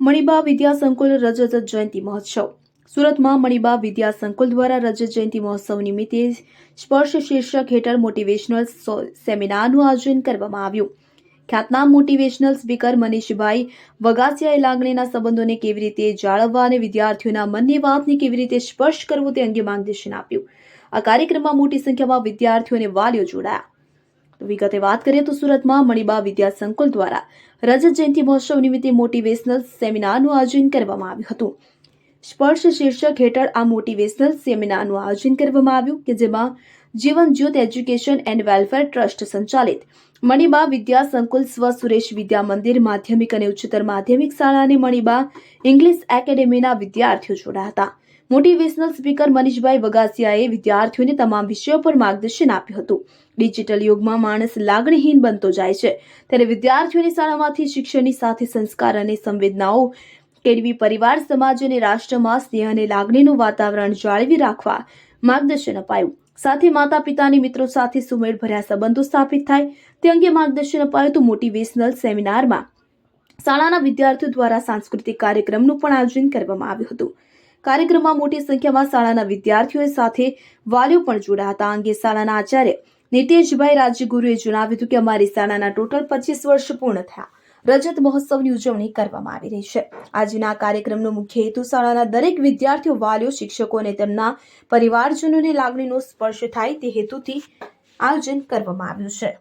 મણિબા વિદ્યા સંકુલ રજત જયંતિ મહોત્સવ. સુરતમાં મણિબા વિદ્યા સંકુલ દ્વારા રજત જયંતિ મહોત્સવ નિમિત્તે સ્પર્શ શીર્ષક હેઠળ મોટિવેશનલ સેમિનારનું આયોજન કરવામાં આવ્યું. ખ્યાતનામ મોટિવેશનલ સ્પીકર મનીષભાઈ વગાસિયાએ લાગણીના સંબંધોને કેવી રીતે જાળવવા અને વિદ્યાર્થીઓના મનની વાતને કેવી રીતે સ્પર્શ કરવો તે અંગે માર્ગદર્શન આપ્યું. આ કાર્યક્રમમાં મોટી સંખ્યામાં વિદ્યાર્થીઓ અને વાલીઓ જોડાયા. તો વિગતે વાત કરીએ તો સુરતમાં મણિબા વિદ્યા સંકુલ દ્વારા રજત જયંતિ મહોત્સવ નિમિત્તે મોટિવેશનલ સેમિનારનું આયોજન કરવામાં આવ્યું હતું. સ્પર્શ શીર્ષક હેઠળ આ મોટિવેશનલ સેમિનારનું આયોજન કરવામાં આવ્યું કે જેમાં જીવન જ્યોત એજ્યુકેશન એન્ડ વેલફેર ટ્રસ્ટ સંચાલિત મણિબા વિદ્યા સંકુલ સ્વ સુરેશ વિદ્યા મંદિર માધ્યમિક અને ઉચ્ચતર માધ્યમિક શાળા મણિબા ઇંગ્લિશ એકેડેમીના વિદ્યાર્થીઓ જોડાયા હતા. મોટિવેશનલ સ્પીકર મનીષભાઈ વગાસિયાએ વિદ્યાર્થીઓને તમામ વિષયો પર માર્ગદર્શન આપ્યું હતું. ડિજિટલ યુગમાં માણસ લાગણીહીન બનતો જાય છે. ત્યારે વિદ્યાર્થીઓની શાળામાંથી શિક્ષણની સાથે સંસ્કાર અને સંવેદનાઓ કેળવી પરિવાર, સમાજ અને રાષ્ટ્રમાં સ્નેહ અને લાગણીનું વાતાવરણ જાળવી રાખવા માર્ગદર્શન અપાયું. સાથે માતા પિતાની મિત્રો સાથે સુમેળ ભર્યા સંબંધો સ્થાપિત થાય. તે અંગે માર્ગદર્શન અપાયું તો મોટિવેશનલ સેમિનારમાં. શાળાના વિદ્યાર્થીઓ દ્વારા સાંસ્કૃતિક કાર્યક્રમનું પણ આયોજન કરવામાં આવ્યું હતું. કાર્યક્રમમાં મોટી સંખ્યામાં શાળાના વિદ્યાર્થીઓ સાથે વાલીઓ પણ જોડાયા હતા. અંગે શાળાના આચાર્ય નિતેશભાઈ રાજગુરુએ જણાવ્યું હતું કે અમારી શાળાના ટોટલ પચીસ વર્ષ પૂર્ણ થયા. રજત મહોત્સવની ઉજવણી કરવામાં આવી રહી છે. આજના કાર્યક્રમનો મુખ્ય હેતુ શાળાના દરેક વિદ્યાર્થીઓ, વાલીઓ, શિક્ષકો અને તેમના પરિવારજનોની લાગણીનો સ્પર્શ થાય તે હેતુથી આયોજન કરવામાં આવ્યું છે.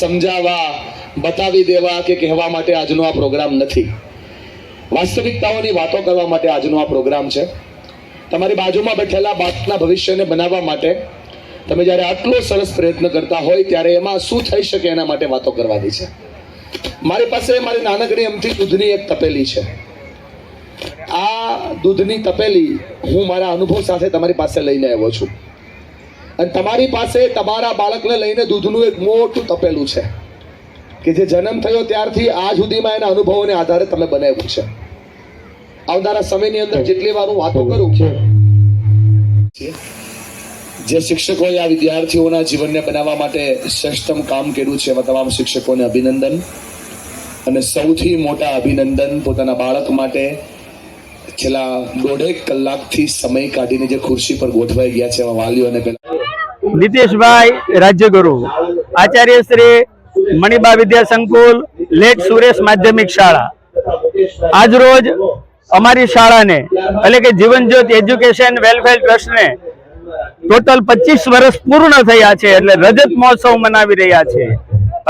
સમજાવવા, બતાવી દેવા કે કહેવા માટે આજનો આ પ્રોગ્રામ નથી. વાસ્તવિકતાઓની વાતો કરવા માટે આજનો આ પ્રોગ્રામ છે. તમારી બાજુમાં બેઠેલા બાળકના ભવિષ્યને બનાવવા માટે તમે જ્યારે આટલો સરસ પ્રયત્ન કરતા હોય ત્યારે એમાં શું થઈ શકે એના માટે વાતો કરવાની છે. મારી પાસે, મારી નાનકડી એમથી દૂધની એક તપેલી છે. આ દૂધની તપેલી હું મારા અનુભવ સાથે તમારી પાસે લઈને આવ્યો છું. અને તમારી પાસે તમારા બાળકને લઈને દૂધનું એક મોટું તપેલું છે કે જે જન્મ થયો ત્યારથી આજ સુધીમાં એના અનુભવોને આધારે તમે બનાવ્યું છે. આવનારા સમયની અંદર જેટલી વાર હું વાતો કરું જે શિક્ષકોએ આ વિદ્યાર્થીઓના જીવનને બનાવવા માટે શ્રેષ્ઠમ કામ કર્યું છે એવા તમામ શિક્ષકોને અભિનંદન અને સૌથી મોટા અભિનંદન પોતાના બાળક માટે છેલ્લા દોઢેક કલાકથી સમય કાઢીને જે ખુરશી પર ગોઠવાઈ ગયા છે એવા વાલીઓને પહેલા નીતિશભાઈ રાજ્યગુરુ, આચાર્ય શ્રી મણિબા વિદ્યા સંકુલ, લેટ સુરેશ માધ્યમિક શાળા. આજ રોજ અમારી શાળાને, એટલે કે જીવન જ્યોત એજ્યુકેશન વેલફેર ટ્રસ્ટને ટોટલ પચીસ વર્ષ પૂર્ણ થયા છે, એટલે રજત મહોત્સવ મનાવી રહ્યા છે.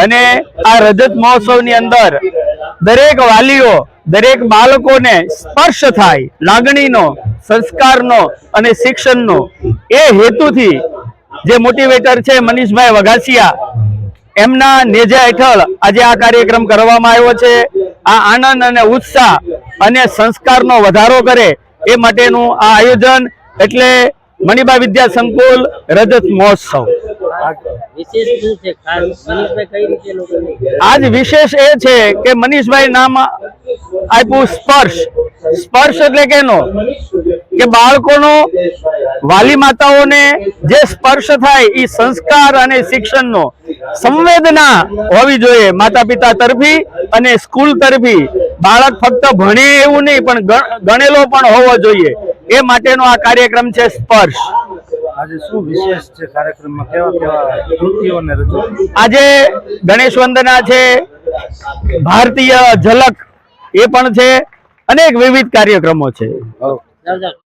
અને આ રજત મહોત્સવની અંદર દરેક વાલીઓ, દરેક બાળકોને સ્પર્શ થાય, લાગણીનો, સંસ્કારનો અને શિક્ષણનો એ હેતુથી જે મોટિવેટર છે મનીષભાઈ વઘાસિયા એમના નેજા હેઠળ આજે આ કાર્યક્રમ કરવામાં આવ્યો છે. આ આનંદ અને ઉત્સાહ અને સંસ્કારનો વધારો કરે એ માટેનું આ આયોજન એટલે મણિબા વિદ્યા સંકુલ રજત મહોત્સવ. આજ વિશેષ એ છે કે મનીષભાઈ નામ આપ્યું સ્પર્શ. સ્પર્શ એટલે કેનો કે બાળકોનો વાલી માતાઓને જે સ્પર્શ થાય એ સંસ્કાર અને શિક્ષણનો સંવેદના હોવી જોઈએ માતા પિતા તરફી અને સ્કૂલ તરફી. બાળક ફક્ત ભણે એવું નહીં પણ ગણેલો પણ હોવો જોઈએ. એ માટેનો આ કાર્યક્રમ છે સ્પર્શ. આજે શું વિશેષ છે કાર્યક્રમમાં? કેવા કેવા કૃતિઓને રજૂ આજે ગણેશ વંદના છે ભારતીય ઝલક એ પણ છે અનેક વિવિધ કાર્યક્રમો છે.